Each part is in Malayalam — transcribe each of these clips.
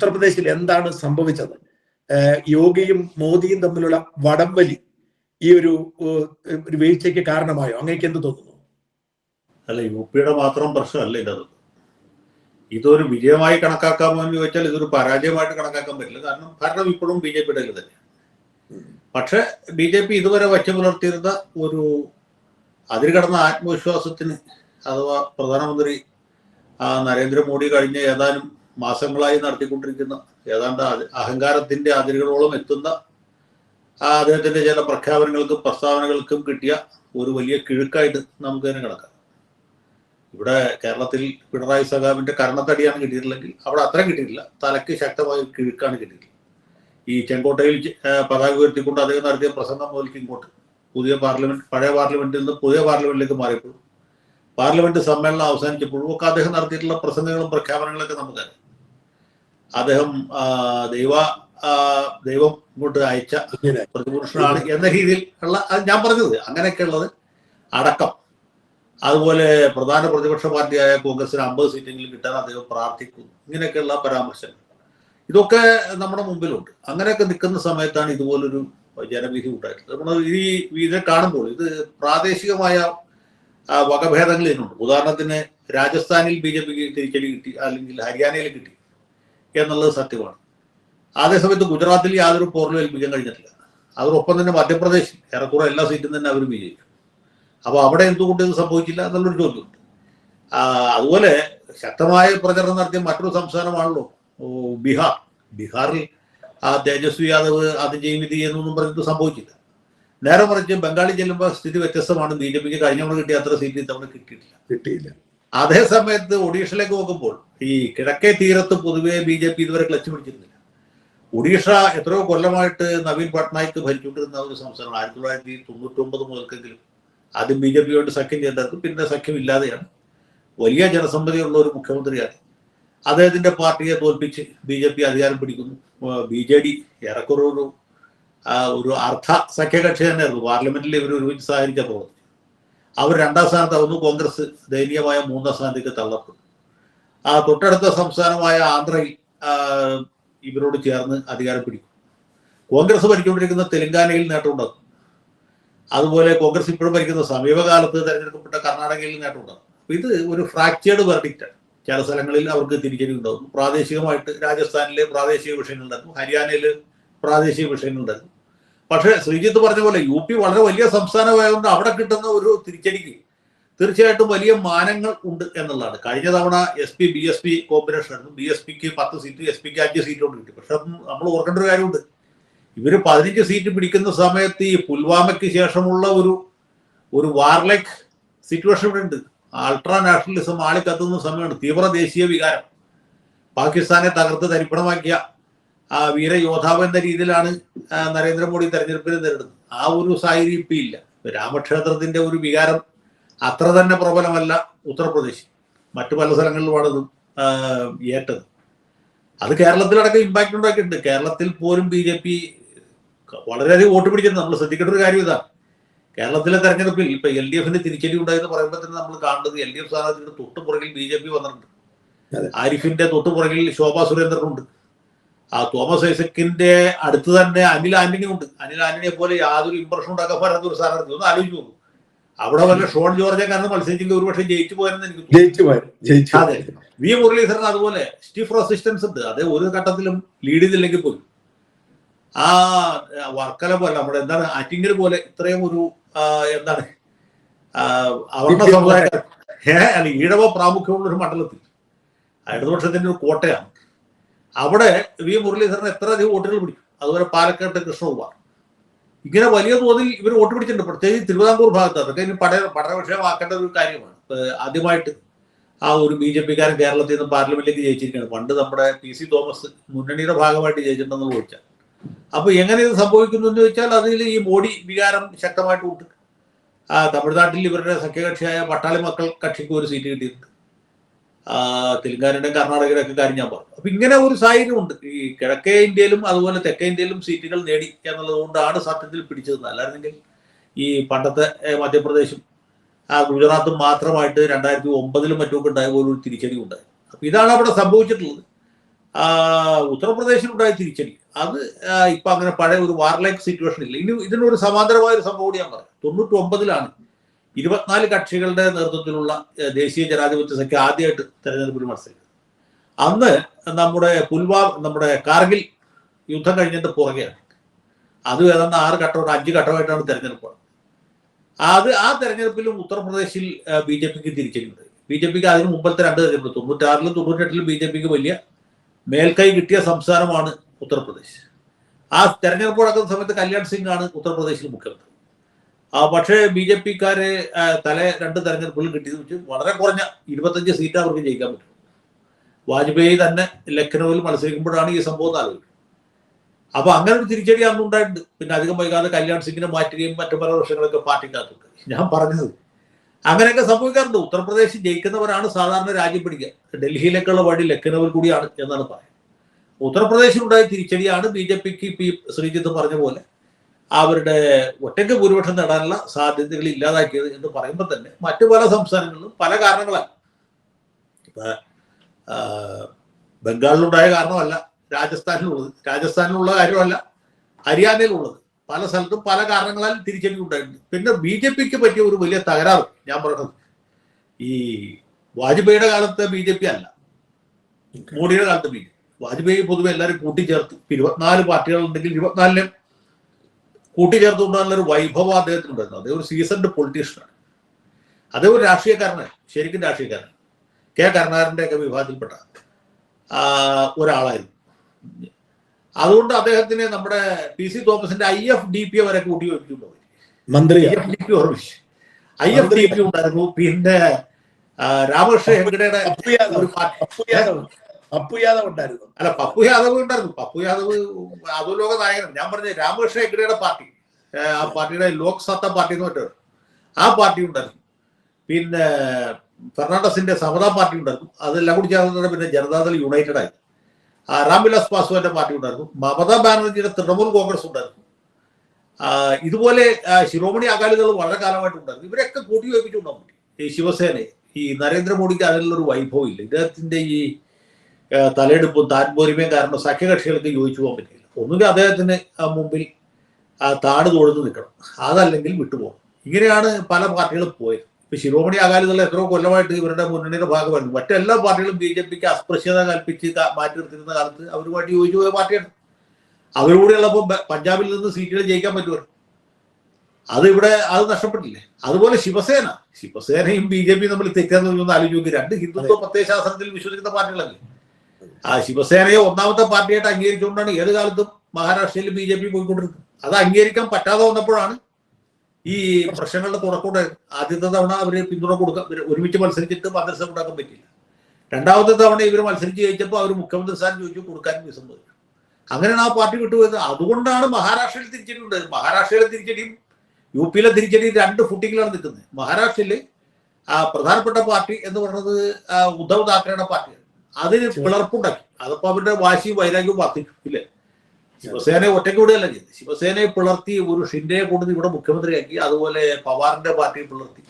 ഉത്തർപ്രദേശിൽ എന്താണ് സംഭവിച്ചത്? യോഗിയും മോദിയും തമ്മിലുള്ള വടംവലി ഈ ഒരു വീഴ്ചയ്ക്ക് കാരണമായോ? അങ്ങേക്ക് എന്ത് തോന്നുന്നു? അല്ല യു പിയുടെ മാത്രം പ്രശ്നമല്ല ഇതത്. ഇതൊരു വിജയമായി കണക്കാക്കാമോ എന്ന് ചോദിച്ചാൽ ഇതൊരു പരാജയമായിട്ട് കണക്കാക്കാൻ പറ്റില്ല. കാരണം ഭരണം ഇപ്പോഴും ബി ജെ പിയുടെ തന്നെ പക്ഷെ ബി ജെ പി ഇതുവരെ വച്ചു പുലർത്തിയിരുന്ന ഒരു അതിരുകടന്ന ആത്മവിശ്വാസത്തിന് അഥവാ പ്രധാനമന്ത്രി നരേന്ദ്രമോദി കഴിഞ്ഞ ഏതാനും മാസങ്ങളായി നടത്തിക്കൊണ്ടിരിക്കുന്ന ഏതാണ്ട് അഹങ്കാരത്തിന്റെ അതിരുകളോളം എത്തുന്ന അദ്ദേഹത്തിന്റെ ചില പ്രഖ്യാപനങ്ങൾക്കും പ്രസ്താവനകൾക്കും കിട്ടിയ ഒരു വലിയ കിഴുക്കായിട്ട് നമുക്ക് തന്നെ കിടക്കാം ഇവിടെ കേരളത്തിൽ പിണറായി സഖാവിന്റെ കർണത്തടിയാണ് കിട്ടിയിട്ടുള്ളെങ്കിൽ അവിടെ അത്രയും കിട്ടിയിട്ടില്ല. തലയ്ക്ക് ശക്തമായ കിഴുക്കാണ് കിട്ടിയിട്ടുള്ളത്. ഈ ചെങ്കോട്ടയിൽ പതാക ഉയർത്തിക്കൊണ്ട് അദ്ദേഹം നടത്തിയ പ്രസംഗം മുതൽക്ക് ഇങ്ങോട്ട് പുതിയ പാർലമെന്റ് പഴയ പാർലമെന്റിൽ നിന്ന് പുതിയ പാർലമെന്റിലേക്ക് മാറിയപ്പോഴും പാർലമെന്റ് സമ്മേളനം അവസാനിച്ചപ്പോഴും ഒക്കെ അദ്ദേഹം നടത്തിയിട്ടുള്ള പ്രസംഗങ്ങളും പ്രഖ്യാപനങ്ങളൊക്കെ നമുക്കറിയാം അദ്ദേഹം ദൈവ ദൈവം ഇങ്ങോട്ട് അയച്ച പ്രതിപുരുഷനാണ് എന്ന രീതിയിൽ ഉള്ള അത് ഞാൻ പറഞ്ഞത് അങ്ങനെയൊക്കെ ഉള്ളത് അടക്കം. അതുപോലെ പ്രധാന പ്രതിപക്ഷ പാർട്ടിയായ കോൺഗ്രസിന് അമ്പത് സീറ്റെങ്കിലും കിട്ടാൻ അദ്ദേഹം പ്രാർത്ഥിക്കുന്നു. ഇങ്ങനെയൊക്കെയുള്ള പരാമർശങ്ങൾ. ഇതൊക്കെ നമ്മുടെ മുമ്പിലുണ്ട്. അങ്ങനെയൊക്കെ നിൽക്കുന്ന സമയത്താണ് ഇതുപോലൊരു ജനവിധി ഉണ്ടായിട്ടുള്ളത്. നമ്മൾ ഈ ഇതിനെ കാണുമ്പോൾ ഇത് പ്രാദേശികമായ വകഭേദങ്ങൾ ഇതിനുണ്ട്. ഉദാഹരണത്തിന് രാജസ്ഥാനിൽ ബി ജെ പിക്ക് തിരിച്ചടി കിട്ടി അല്ലെങ്കിൽ ഹരിയാനയിൽ കിട്ടി. എന്നുള്ളത് സത്യമാണ്. അതേസമയത്ത് ഗുജറാത്തിൽ യാതൊരു പോറിലും ഏൽപ്പിക്കാൻ കഴിഞ്ഞിട്ടില്ല. അതോടൊപ്പം തന്നെ മധ്യപ്രദേശിൽ ഏറെക്കുറെ എല്ലാ സീറ്റും തന്നെ അവർ വിജയിച്ചു അപ്പോൾ അവിടെ എന്തുകൊണ്ട് ഇത് സംഭവിച്ചില്ല എന്നുള്ളൊരു ചോദ്യമുണ്ട്. അതുപോലെ ശക്തമായ പ്രചരണം നടത്തിയ മറ്റൊരു സംസ്ഥാനമാണല്ലോ ബീഹാർ. ബീഹാറിൽ ആ തേജസ്വി യാദവ് അത് ചെയ്യും ഇത് ചെയ്യുന്നൊന്നും പറഞ്ഞിട്ട് സംഭവിച്ചില്ല. നേരെ മറിച്ച് ബംഗാളിൽ ചെല്ലുമ്പോൾ സ്ഥിതി വ്യത്യസ്തമാണ്. ബി ജെ പിക്ക് കഴിഞ്ഞ കിട്ടിയ അത്ര സീറ്റ് ഇത്തവണ കിട്ടിയിട്ടില്ല. കിട്ടിയില്ല. അതേ സമയത്ത് ഒഡീഷയിലേക്ക് നോക്കുമ്പോൾ ഈ കിഴക്കേ തീരത്ത് പൊതുവെ ബി ജെ പി ഇതുവരെ ക്ലച്ച് പിടിച്ചിരുന്നില്ല. ഒഡീഷ എത്രയോ കൊല്ലമായിട്ട് നവീൻ പട്നായിക്ക് ഭരിച്ചുകൊണ്ടിരുന്ന ഒരു സംസ്ഥാനം ആയിരത്തി തൊള്ളായിരത്തി തൊണ്ണൂറ്റി ഒമ്പത് മുതൽക്കെങ്കിലും ആദ്യം ബി ജെ പിയോട് സഖ്യം ചെയ്തത് പിന്നെ സഖ്യം ഇല്ലാതെയാണ്. വലിയ ജനസമ്മതിയുള്ള ഒരു മുഖ്യമന്ത്രിയാണ്. അദ്ദേഹത്തിന്റെ പാർട്ടിയെ തോൽപ്പിച്ച് ബി ജെ പി അധികാരം പിടിക്കുന്നു. ബി ജെ ഡി ഏറെക്കുറെ ഒരു ഒരു അർദ്ധ സഖ്യകക്ഷി തന്നെയായിരുന്നു. പാർലമെന്റിൽ ഇവർ ഒരുമിച്ച് സഹകരിച്ച അവർ രണ്ടാം സ്ഥാനത്താവുന്നു കോൺഗ്രസ് ദയനീയമായ മൂന്നാം സ്ഥാനത്തേക്ക് തള്ളപ്പെട്ടു. ആ തൊട്ടടുത്ത സംസ്ഥാനമായ ആന്ധ്രയിൽ ഇവരോട് ചേർന്ന് അധികാരം പിടിക്കും. കോൺഗ്രസ് ഭരിച്ചുകൊണ്ടിരിക്കുന്ന തെലങ്കാനയിൽ നേട്ടമുണ്ടാക്കും അതുപോലെ കോൺഗ്രസ് ഇപ്പോഴും ഭരിക്കുന്ന സമീപകാലത്ത് തെരഞ്ഞെടുക്കപ്പെട്ട കർണാടകയിൽ നേട്ടമുണ്ടാകും അപ്പൊ ഇത് ഒരു ഫ്രാക്ചേർഡ് വെർഡിക്റ്റാണ് ചില സ്ഥലങ്ങളിൽ അവർക്ക് തിരിച്ചടി ഉണ്ടാകും. പ്രാദേശികമായിട്ട് രാജസ്ഥാനിലെ പ്രാദേശിക വിഷയങ്ങളുണ്ടായിരുന്നു ഹരിയാനയിൽ പ്രാദേശിക വിഷയങ്ങളുണ്ടായിരുന്നു പക്ഷേ ശ്രീജിത്ത് പറഞ്ഞ പോലെ യു പി വളരെ വലിയ സംസ്ഥാനമായതുകൊണ്ട് അവിടെ കിട്ടുന്ന ഒരു തിരിച്ചടിക്ക് തീർച്ചയായിട്ടും വലിയ മാനങ്ങൾ ഉണ്ട് എന്നുള്ളതാണ്. കഴിഞ്ഞ തവണ S P B S P combination ആയിരുന്നു. ബി എസ് പിക്ക് പത്ത് സീറ്റ് എസ് പിക്ക് അഞ്ച് സീറ്റ് കൊണ്ട് കിട്ടി. പക്ഷെ നമ്മൾ ഓർക്കേണ്ട ഒരു കാര്യമുണ്ട്. ഇവർ പതിനഞ്ച് സീറ്റ് പിടിക്കുന്ന സമയത്ത് ഈ പുൽവാമയ്ക്ക് ശേഷമുള്ള ഒരു ഒരു വാർലൈക്ക് സിറ്റുവേഷൻ ഇവിടെ ഉണ്ട്. അൾട്രാ നാഷണലിസം ആളിക്കത്തുന്ന സമയമാണ്. തീവ്ര ദേശീയ വികാരം. പാകിസ്ഥാനെ തകർത്ത് തരിപ്പണമാക്കിയ വീരയോദ്ധാവ് എന്ന രീതിയിലാണ് ആ, നരേന്ദ്രമോദി തെരഞ്ഞെടുപ്പിനെ നേരിടുന്നത്. ആ ഒരു സാഹചര്യം ഇപ്പം ഇല്ല. രാമക്ഷേത്രത്തിന്റെ ഒരു വികാരം അത്ര തന്നെ പ്രബലമല്ല ഉത്തർപ്രദേശ് മറ്റു പല സ്ഥലങ്ങളിലുമാണ് ഇത് ആ, ഏറ്റത്. അത് കേരളത്തിലടക്കം ഇമ്പാക്ട് ഉണ്ടാക്കിയിട്ടുണ്ട്. കേരളത്തിൽ പോലും ബി ജെ പി വളരെയധികം വോട്ട് പിടിച്ചിട്ടുണ്ട്. നമ്മൾ ശ്രദ്ധിക്കേണ്ട ഒരു കാര്യം ഇതാണ്. കേരളത്തിലെ തെരഞ്ഞെടുപ്പിൽ ഇപ്പൊ എൽ ഡി എഫിന് തിരിച്ചടി ഉണ്ടായെന്ന് പറയുമ്പോൾ തന്നെ നമ്മൾ കാണുന്നത് എൽ ഡി എഫ് സ്ഥാനാർത്ഥിയുടെ തൊട്ടുപുറകിൽ ബി ജെ പി വന്നിട്ടുണ്ട്. ആരിഫിന്റെ തൊട്ടുപുറകിൽ ശോഭാ സുരേന്ദ്രനുണ്ട്. ആ തോമസ് ഐസക്കിന്റെ അടുത്ത് തന്നെ അനിൽ ആന്റണി ഉണ്ട്. അനിൽ ആന്റണിയെ പോലെ യാതൊരു ഇമ്പ്രഷൻ ഉണ്ടാക്കാൻ പറ്റാത്ത ഒരു സ്ഥാനാർത്ഥി ഒന്ന് ആലോചിച്ചു നോക്കും. അവിടെ വല്ല ഷോൺ ജോർജെ കാരണം മത്സരിച്ചെങ്കിൽ ഒരുപക്ഷെ ജയിച്ചു പോയെന്ന് എനിക്ക് ജയിച്ചു ജയിച്ചു അതെ. വി മുരളീധരൻ അതുപോലെ സ്റ്റിഫ് റെസിസ്റ്റൻസ് ഉണ്ട്. അതേ ഒരു ഘട്ടത്തിലും ലീഡ് ചെയ്തില്ലെങ്കിൽ പോലും. ആ വർക്കല പോലെ നമ്മുടെ എന്താണ് ആറ്റിങ്ങൽ പോലെ ഇത്രയും ഒരു എന്താണ് അവരുടെ അവർണ അല്ല ഈഴവ പ്രാമുഖ്യമുള്ള ഒരു മണ്ഡലത്തിൽ. ഇടതുപക്ഷത്തിന്റെ ഒരു കോട്ടയാണ്. അവിടെ വി മുരളീധരൻ എത്ര അധികം വോട്ടുകൾ പിടിക്കും? അതുപോലെ പാലക്കാട്ട് കൃഷ്ണകുമാർ ഇങ്ങനെ വലിയ തോതിൽ ഇവർ വോട്ട് പിടിച്ചിട്ടുണ്ട്. പ്രത്യേകിച്ച് തിരുവിതാംകൂർ ഭാഗത്ത് അതൊക്കെ ഇനി പഠന പഠന വിഷയമാക്കേണ്ട ഒരു കാര്യമാണ്. ആദ്യമായിട്ട് ആ ഒരു ബി ജെ പിക്കാരൻ കേരളത്തിൽ നിന്ന് പാർലമെന്റിലേക്ക് ജയിച്ചിരിക്കുകയാണ്. പണ്ട് നമ്മുടെ പി സി തോമസ് മുന്നണിയുടെ ഭാഗമായിട്ട് ജയിച്ചിട്ടുണ്ടെന്ന് ചോദിച്ചാൽ. അപ്പൊ എങ്ങനെ ഇത് സംഭവിക്കുന്നു എന്ന് ചോദിച്ചാൽ അതിൽ ഈ മോഡി വികാരം ശക്തമായിട്ടുണ്ട് ആ തമിഴ്നാട്ടിൽ ഇവരുടെ സഖ്യകക്ഷിയായ പട്ടാളി മക്കൾ കക്ഷിക്ക് ഒരു സീറ്റ് കിട്ടിയിട്ടുണ്ട്. തെലങ്കാനയുടെയും കർണാടകയുടെ ഒക്കെ കാര്യം ഞാൻ പറഞ്ഞു. അപ്പൊ ഇങ്ങനെ ഒരു സാഹചര്യമുണ്ട്. ഈ കിഴക്കേ ഇന്ത്യയിലും അതുപോലെ തെക്കേ ഇന്ത്യയിലും സീറ്റുകൾ നേടി എന്നുള്ളത് കൊണ്ടാണ് സത്യത്തിൽ പിടിച്ചത് അല്ലായിരുന്നെങ്കിൽ ഈ പണ്ടത്തെ മധ്യപ്രദേശും ആ ഗുജറാത്തും മാത്രമായിട്ട് രണ്ടായിരത്തി ഒമ്പതിലും മറ്റുമൊക്കെ ഉണ്ടായ പോലെ ഒരു തിരിച്ചടി ഉണ്ടായി. അപ്പൊ ഇതാണ് അവിടെ സംഭവിച്ചിട്ടുള്ളത്. ഉത്തർപ്രദേശിലുണ്ടായ തിരിച്ചടി. അത് ഇപ്പൊ അങ്ങനെ പഴയ ഒരു വാർലൈക്ക് സിറ്റുവേഷൻ ഇല്ല. ഇനി ഇതിനൊരു സമാന്തരമായ ഒരു സംഭവം കൂടി ഞാൻ പറയാം. തൊണ്ണൂറ്റി ഒമ്പതിലാണ് ഇരുപത്തിനാല് കക്ഷികളുടെ നേതൃത്വത്തിലുള്ള ദേശീയ ജനാധിപത്യ സഖ്യ ആദ്യമായിട്ട് തെരഞ്ഞെടുപ്പിൽ മത്സരിക്കുന്നത് അന്ന് നമ്മുടെ പുൽവാ നമ്മുടെ കാർഗിൽ യുദ്ധം കഴിഞ്ഞിട്ട് പുറകെയാണ്. അത് ഏതാണ്ട് ആറ് ഘട്ടമായിട്ട് അഞ്ച് ഘട്ടമായിട്ടാണ് തെരഞ്ഞെടുപ്പ് അത് ആ തെരഞ്ഞെടുപ്പിലും ഉത്തർപ്രദേശിൽ ബി ജെ പിക്ക് തിരിച്ചിട്ടുണ്ട് ബി ജെ പിക്ക് അതിന് മുമ്പത്തെ രണ്ട് തെരഞ്ഞെടുപ്പ് തൊണ്ണൂറ്റാറിലും തൊണ്ണൂറ്റെട്ടിലും ബി ജെ പിക്ക് വലിയ മേൽക്കൈ കിട്ടിയ സംസ്ഥാനമാണ് ഉത്തർപ്രദേശ്. ആ തെരഞ്ഞെടുപ്പ് നടക്കുന്ന സമയത്ത് കല്യാൺ സിംഗ് ആണ് ഉത്തർപ്രദേശിൽ മുഖ്യമന്ത്രി. പക്ഷേ ബി ജെ പിക്കാരെ തല രണ്ട് തെരഞ്ഞെടുപ്പുകളും കിട്ടിയത് വെച്ച് വളരെ കുറഞ്ഞ ഇരുപത്തഞ്ച് സീറ്റ് അവർക്ക് ജയിക്കാൻ പറ്റും വാജ്പേയി തന്നെ ലക്നൌവിൽ മത്സരിക്കുമ്പോഴാണ് ഈ സംഭവം ആലോചിക്കുന്നത്. അപ്പൊ അങ്ങനെ ഒരു തിരിച്ചടി അന്ന് ഉണ്ടായിട്ടുണ്ട്. പിന്നെ അധികം വൈകാതെ കല്യാൺ സിംഗിനെ മാറ്റുകയും മറ്റു പല വർഷങ്ങളൊക്കെ പാർട്ടിക്കകത്തുണ്ട്. ഞാൻ പറഞ്ഞത് അങ്ങനെയൊക്കെ സംഭവിക്കാറുണ്ട്. ഉത്തർപ്രദേശ് ജയിക്കുന്നവരാണ് സാധാരണ രാജ്യം പിടിക്കുക. ഡൽഹിയിലേക്കുള്ള വഴി ലക്നൌവിൽ കൂടിയാണ് എന്നാണ് പറയുന്നത്. ഉത്തർപ്രദേശിലുണ്ടായ തിരിച്ചടിയാണ് ബി ജെ പിക്ക് പി ശ്രീജിത്ത് പറഞ്ഞ പോലെ അവരുടെ ഒറ്റയ്ക്ക് ഭൂരിപക്ഷം നേടാനുള്ള സാധ്യതകൾ ഇല്ലാതാക്കിയത് എന്ന് പറയുമ്പോൾ തന്നെ മറ്റു പല സംസ്ഥാനങ്ങളിലും പല കാരണങ്ങളാണ് ഇപ്പൊ ബംഗാളിലുണ്ടായ കാരണമല്ല രാജസ്ഥാനിലുള്ളത്. രാജസ്ഥാനിലുള്ള കാര്യമല്ല ഹരിയാനയിലുള്ളത്. പല സ്ഥലത്തും പല കാരണങ്ങളാൽ തിരിച്ചടി ഉണ്ടായിട്ടുണ്ട്. പിന്നെ ബി ജെ പിക്ക് പറ്റിയ ഒരു വലിയ തകരാറ് ഞാൻ പറഞ്ഞത്. ഈ വാജ്പേയിയുടെ കാലത്ത് ബി ജെ പി അല്ല. മോഡിയുടെ കാലത്ത് ബി ജെ പി. വാജ്പേയി പൊതുവെ എല്ലാവരും കൂട്ടിച്ചേർത്ത്. ഇരുപത്തിനാല് പാർട്ടികൾ ഉണ്ടെങ്കിൽ ഇരുപത്തിനാലിനും കൂട്ടിച്ചേർത്തുകൊണ്ടുള്ള ഒരു വൈഭവം അദ്ദേഹത്തിനുണ്ടായിരുന്നു. അദ്ദേഹം ഒരു സീസൺഡ് പൊളിറ്റീഷ്യനാണ് അദ്ദേഹം ഒരു രാഷ്ട്രീയക്കാരനാണ്. ശരിക്കും രാഷ്ട്രീയക്കാരൻ കെ കരുണാകരന്റെ ഒക്കെ വിഭാഗത്തിൽപ്പെട്ട ഒരാളായിരുന്നു. അതുകൊണ്ട് അദ്ദേഹത്തിന് നമ്മുടെ പി സി തോമസിന്റെ ഐ എഫ് ഡി പി വരെ കൂട്ടി മന്ത്രി ഐ എഫ് ഡി പി ഓർമ്മിച്ചു ഐ എഫ് ഡി പി ഉണ്ടായിരുന്നു. പിന്നെ രാമകൃഷ്ണ ഹെഗ്ഡയുടെ ഒരു അപ്പു യാദവ് ഉണ്ടായിരുന്നു അല്ല പപ്പു യാദവ് ഉണ്ടായിരുന്നു പപ്പു യാദവ് അധോലോക നായകൻ ഞാൻ പറഞ്ഞ രാമകൃഷ്ണ ഹെഗ്ഡയുടെ പാർട്ടി. ആ പാർട്ടിയുടെ ലോക് സത്ത പാർട്ടി എന്ന് പറ്റും ആ പാർട്ടി ഉണ്ടായിരുന്നു. പിന്നെ ഫെർണാണ്ടസിന്റെ സമതാ പാർട്ടി ഉണ്ടായിരുന്നു. അതെല്ലാം കൂടി ചേർന്നത് പിന്നെ ജനതാദൾ യുണൈറ്റഡ് ആയി. ആ, രാംവിലാസ് പാസ്വാന്റെ പാർട്ടി ഉണ്ടായിരുന്നു. മമതാ ബാനർജിയുടെ തൃണമൂൽ കോൺഗ്രസ് ഉണ്ടായിരുന്നു. ഇതുപോലെ ശിരോമണി അകാലികൾ വളരെ കാലമായിട്ട് ഉണ്ടായിരുന്നു. ഇവരൊക്കെ കൂട്ടി വയ്പ്പിച്ചുണ്ടാവും ഈ ശിവസേനയെ. ഈ നരേന്ദ്രമോദിക്ക് അതിനുള്ളൊരു വൈഭവം ഇല്ല. ഇദ്ദേഹത്തിന്റെ ഈ തലയെടുപ്പും താൻപോരിമയും കാരണം സഖ്യകക്ഷികൾക്ക് യോജിച്ചു പോകാൻ പറ്റില്ല ഒന്നുകിൽ അദ്ദേഹത്തിന് മുമ്പിൽ താട് തൊഴുന്ന് നിൽക്കണം. അതല്ലെങ്കിൽ വിട്ടുപോകണം. ഇങ്ങനെയാണ് പല പാർട്ടികളും പോയത്. ഇപ്പൊ ശിരോമണി അകാലിദൾ എത്രയോ കൊല്ലമായിട്ട് ഇവരുടെ മുന്നണിയുടെ ഭാഗമായിരുന്നു മറ്റെല്ലാ പാർട്ടികളും ബി ജെ പിക്ക് അസ്പൃശ്യത കൽപ്പിച്ച് മാറ്റി നിർത്തിയിരുന്ന കാലത്ത് അവരുമായിട്ട് യോജിച്ചു പോയ പാർട്ടിയാണ്. അവരുകൂടെ ഉള്ളപ്പോൾ പഞ്ചാബിൽ നിന്ന് സീറ്റുകൾ ജയിക്കാൻ പറ്റുമോ അത് ഇവിടെ അത് നഷ്ടപ്പെട്ടില്ലേ? അതുപോലെ ശിവസേന. ശിവസേനയും ബി ജെ പിയും തമ്മിൽ തെറ്റാന്ന് ആലോചിക്കും രണ്ട് ഹിന്ദുത്വ പ്രത്യയശാസ്ത്രത്തിൽ വിശ്വസിക്കുന്ന പാർട്ടികളല്ലേ? ആ ശിവസേനയെ ഒന്നാമത്തെ പാർട്ടിയായിട്ട് അംഗീകരിച്ചുകൊണ്ടാണ് ഏത് കാലത്തും മഹാരാഷ്ട്രയിൽ ബി ജെ പി പോയിക്കൊണ്ടിരുന്നത്. അത് അംഗീകരിക്കാൻ പറ്റാതെ വന്നപ്പോഴാണ് ഈ പ്രശ്നങ്ങളുടെ തുടക്കൂടെ ആദ്യത്തെ തവണ അവർ പിന്തുണ കൊടുക്കാൻ ഒരുമിച്ച് മത്സരിച്ചിട്ട് മന്ത്രിസഭ ഉണ്ടാക്കാൻ പറ്റില്ല രണ്ടാമത്തെ തവണ ഇവർ മത്സരിച്ച് ജയിച്ചപ്പോൾ അവർ മുഖ്യമന്ത്രി സ്ഥാനം ചോദിച്ചു കൊടുക്കാൻ വിസമ്മതിച്ചു അങ്ങനെയാണ് ആ പാർട്ടി വിട്ടുപോയത്. അതുകൊണ്ടാണ് മഹാരാഷ്ട്രയിൽ തിരിച്ചടി ഉണ്ടായത് മഹാരാഷ്ട്രയിലെ തിരിച്ചടിയും യു പിയിലെ തിരിച്ചടിയും രണ്ട് ഫുട്ടിങ്ങിലാണ് നിൽക്കുന്നത്. മഹാരാഷ്ട്രയിൽ പ്രധാനപ്പെട്ട പാർട്ടി എന്ന് പറയുന്നത് ഉദ്ധവ് താക്കറയുടെ പാർട്ടിയാണ്. അതിന് പിളർപ്പുണ്ടാക്കി. അതപ്പോ അവരുടെ വാശിയും വൈരാഗ്യവും വർദ്ധിപ്പിക്കില്ലേ ഇല്ലേ ശിവസേനയെ ഒറ്റയ്ക്ക് വിടുകയല്ല ചെയ്ത് ശിവസേനയെ പിളർത്തി ഒരു ഷിൻഡയെ കൊണ്ടുവന്ന് ഇവിടെ മുഖ്യമന്ത്രിയാക്കി അതുപോലെ പവാറിന്റെ പാർട്ടിയെ പിളർത്തി.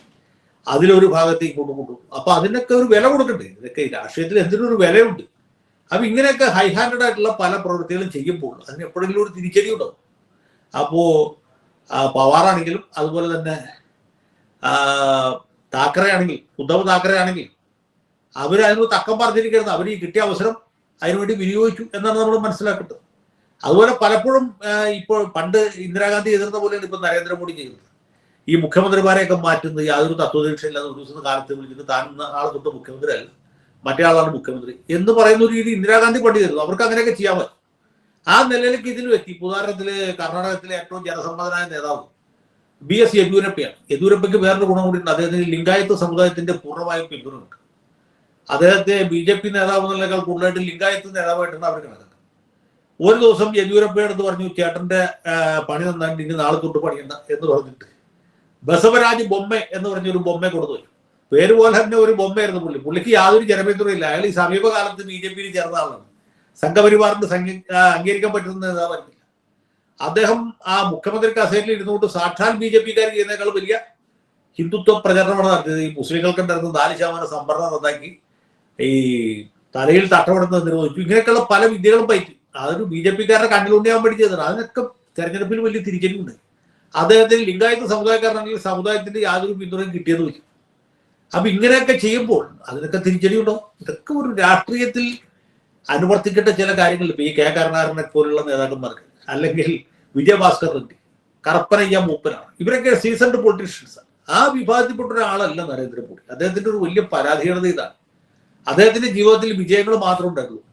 അതിലൊരു ഭാഗത്തേക്ക് കൊണ്ടുകൊണ്ടു അപ്പൊ അതിനൊക്കെ ഒരു വില കൊടുക്കണ്ടേ? ഇതൊക്കെ രാഷ്ട്രീയത്തിൽ എന്തിനും ഒരു വിലയുണ്ട്. അപ്പൊ ഇങ്ങനെയൊക്കെ ഹൈ ഹാൻഡഡ് ആയിട്ടുള്ള പല പ്രവൃത്തികളും ചെയ്യുമ്പോൾ അതിന് എപ്പോഴെങ്കിലും ഒരു തിരിച്ചടി ഉണ്ടാവും. അപ്പോ പവാറാണെങ്കിലും അതുപോലെ തന്നെ താക്കറെ ആണെങ്കിൽ ഉദ്ധവ് താക്കറെ ആണെങ്കിൽ അവർ അതിന് തക്കം പറഞ്ഞിരിക്കുന്നത് അവർ ഈ കിട്ടിയ അവസരം അതിനുവേണ്ടി വിനിയോഗിച്ചു എന്നാണ് നമ്മൾ മനസ്സിലാക്കേണ്ടത്. അതുപോലെ പലപ്പോഴും ഇപ്പോൾ പണ്ട് ഇന്ദിരാഗാന്ധി എതിർന്ന പോലെയാണ് ഇപ്പൊ നരേന്ദ്രമോദി ചെയ്യുന്നത്. ഈ മുഖ്യമന്ത്രിമാരെയൊക്കെ മാറ്റുന്നത് യാതൊരു തത്വദീക്ഷയില്ലാതെ ഒരു ദിവസം കാലത്ത് വിളിക്കുന്നത് താൻ നാളെ തൊട്ട് മുഖ്യമന്ത്രി അല്ല മറ്റേ ആളാണ് മുഖ്യമന്ത്രി എന്ന് പറയുന്ന ഒരു രീതി ഇന്ദിരാഗാന്ധി പണ്ടിരുന്നു അവർക്ക് അങ്ങനെയൊക്കെ ചെയ്യാൻ പറ്റും. ആ നിലയിലേക്ക് ഇതിലും എത്തി. ഉദാഹരണത്തിൽ കർണാടകത്തിലെ ഏറ്റവും ജനസമ്മതനായ നേതാവ് ബി എസ് യെദ്യൂരപ്പയാണ്. യെദ്യൂരപ്പയ്ക്ക് വേറൊരു ഗുണം കൂടി ഉണ്ട് അദ്ദേഹത്തിന് ലിംഗായത്ത് സമുദായത്തിന്റെ പൂർണമായും പിന്തുണയുണ്ട്. അദ്ദേഹത്തെ ബി ജെ പി നേതാവ് എന്നുള്ളതിനേക്കാൾ കൂടുതലായിട്ട് ലിംഗായത്ത് നേതാവായിട്ടാണ് അവർ കണക്കുന്നത് ഒരു ദിവസം യെദ്യൂരപ്പയുടെ അടുത്ത് പറഞ്ഞു ചേട്ടന്റെ പണി നന്നായിട്ട് ഇനി നാളെ തൊട്ട് പണിയണ്ട എന്ന് പറഞ്ഞിട്ട് ബസവരാജ് ബൊമ്മ എന്ന് പറഞ്ഞൊരു ബൊമ്മ കൊടുത്തു. പേര് പോലെ തന്നെ ഒരു ബൊമ്മയായിരുന്നു പുള്ളി. പുള്ളിക്ക് യാതൊരു ജനപിന്തുണയില്ല. അയാൾ ഈ സമീപകാലത്ത് ബി ജെ പിയിൽ ചേർന്ന ആളാണ്. സംഘപരിവാറിന് അംഗീകരിക്കാൻ പറ്റുന്ന നേതാവായിരുന്നില്ല അദ്ദേഹം ആ മുഖ്യമന്ത്രി കസേരയിൽ ഇരുന്നുകൊണ്ട് സാക്ഷാൽ ബി ജെ പിക്കാർ ചെയ്യുന്നതിനേക്കാൾ വലിയ ഹിന്ദുത്വ പ്രചരണമാണ് നടത്തിയത്. ഈ മുസ്ലിങ്ങൾക്ക് ഉണ്ടായിരുന്ന നാല് ശതമാനം സംവരണം റദ്ദാക്കി ഈ തലയിൽ തട്ടമിടുന്നത് നിർവഹിച്ചു ഇങ്ങനെയൊക്കെയുള്ള പല വിദ്യകളും പറ്റി. അതൊരു ബി ജെ പിക്കാരുടെ കണ്ണിലുണ്ടിയാൻ വേണ്ടി ചെയ്തതാണ്. അതിനൊക്കെ തെരഞ്ഞെടുപ്പിൽ വലിയ തിരിച്ചടിയുണ്ട്. അദ്ദേഹത്തിന് ലിംഗായത്ത് സമുദായക്കാരനാണെങ്കിൽ സമുദായത്തിന്റെ യാതൊരു പിന്തുണയും കിട്ടിയതുമില്ല അപ്പൊ ഇങ്ങനെയൊക്കെ ചെയ്യുമ്പോൾ അതിനൊക്കെ തിരിച്ചടിയുണ്ടോ? ഇതൊക്കെ ഒരു രാഷ്ട്രീയത്തിൽ അനുവർത്തിക്കേണ്ട ചില കാര്യങ്ങൾ ഇപ്പൊ ഈ കെ കരുണാകരനെ പോലുള്ള നേതാക്കന്മാർക്ക്. അല്ലെങ്കിൽ വിജയഭാസ്കറിന്റെ കറപ്പനയ്യ മൂപ്പനാണ്. ഇവരൊക്കെ സീസൺഡ് പൊളിറ്റീഷ്യൻസ് ആ വിഭാഗത്തിൽപ്പെട്ട ഒരാളല്ല നരേന്ദ്രമോദി. അദ്ദേഹത്തിന്റെ ഒരു വലിയ പരാധീനത ഇതാണ്. അദ്ദേഹത്തിന്റെ ജീവിതത്തിൽ വിജയങ്ങൾ മാത്രമേ ഉണ്ടായിട്ടുള്ളൂ.